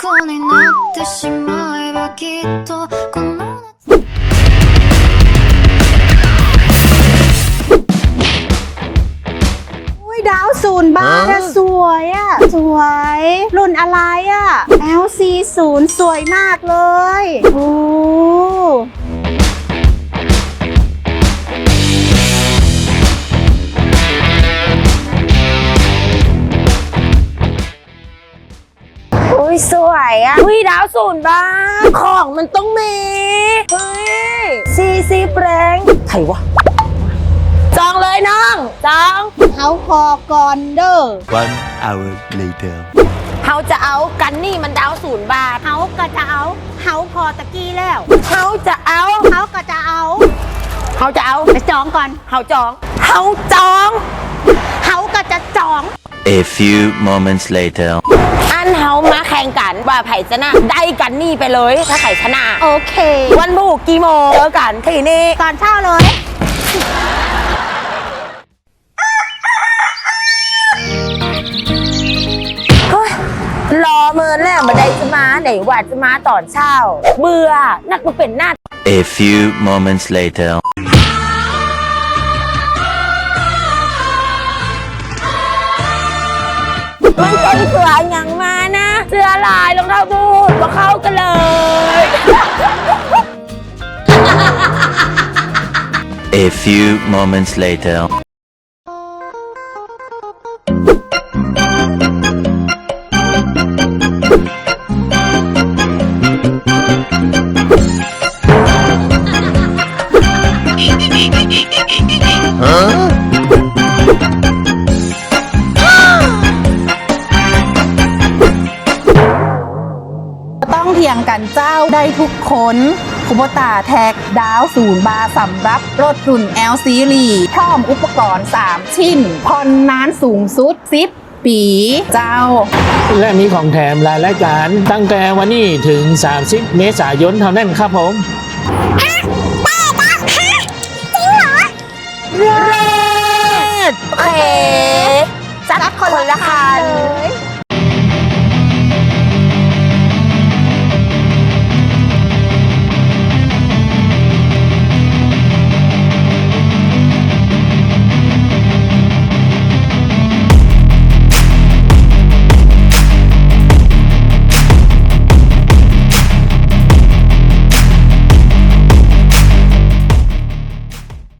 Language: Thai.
虜になってしまえばきっとこのอุ๊ยดาวศูนย์บ้านอะสวยอะสวย รุ่นอะไรอะ LC 0สวยมากเลย โอ้ อุ้ยสวยอะ อุ้ยดาวศูนย์บ้านของมันต้องมี เฮ้ย ซีซีแปรงใครวะ จองเลยน้องจองเขาพอก่อนเด้อ One hour later. เขาจะเอากันนี่มันดาวศูนย์บาทเขาก็จะเอาเขาพอตะกี้แล้ว เขาจะเอาเขาก็จะเอา เขาจะเอาไปจองก่อน เขาจองเขาจองเขาก็จะจอง A few moments later. อันเขามาแข่งกันว่าไผ่ชนะได้กันนี่ไปเลย ถ้าไผ่ชนะโอเค วันบุกกี่โมงเจอกันที่นี่ตอนเช้าเลย เฮ้ยรอเมินแล้วมาได้จะมาไหนว่าจะมาตอนเช้า เบื่อนักมาเป็นหน้า A few moments later. มันเป็นเสืออย่างมานะ เสื้อลายรองเท้าบูทมาเข้ากันเลย A few moments later. ต้องเถียงกันเจ้าได้ทุกคนคุโบตาแท็กดาวศูนย์บาร์สำรับรถรุ่น L ซีรีพร้อมอุปกรณ์ 3 ชิ้นผ่อนนานสูงสุด10ปีเจ้า และมีของแถมรายรายการตั้งแต่วันนี้ถึง 30 เมษายนเท่านั้นครับผมโอเคจัดคนละคันเลย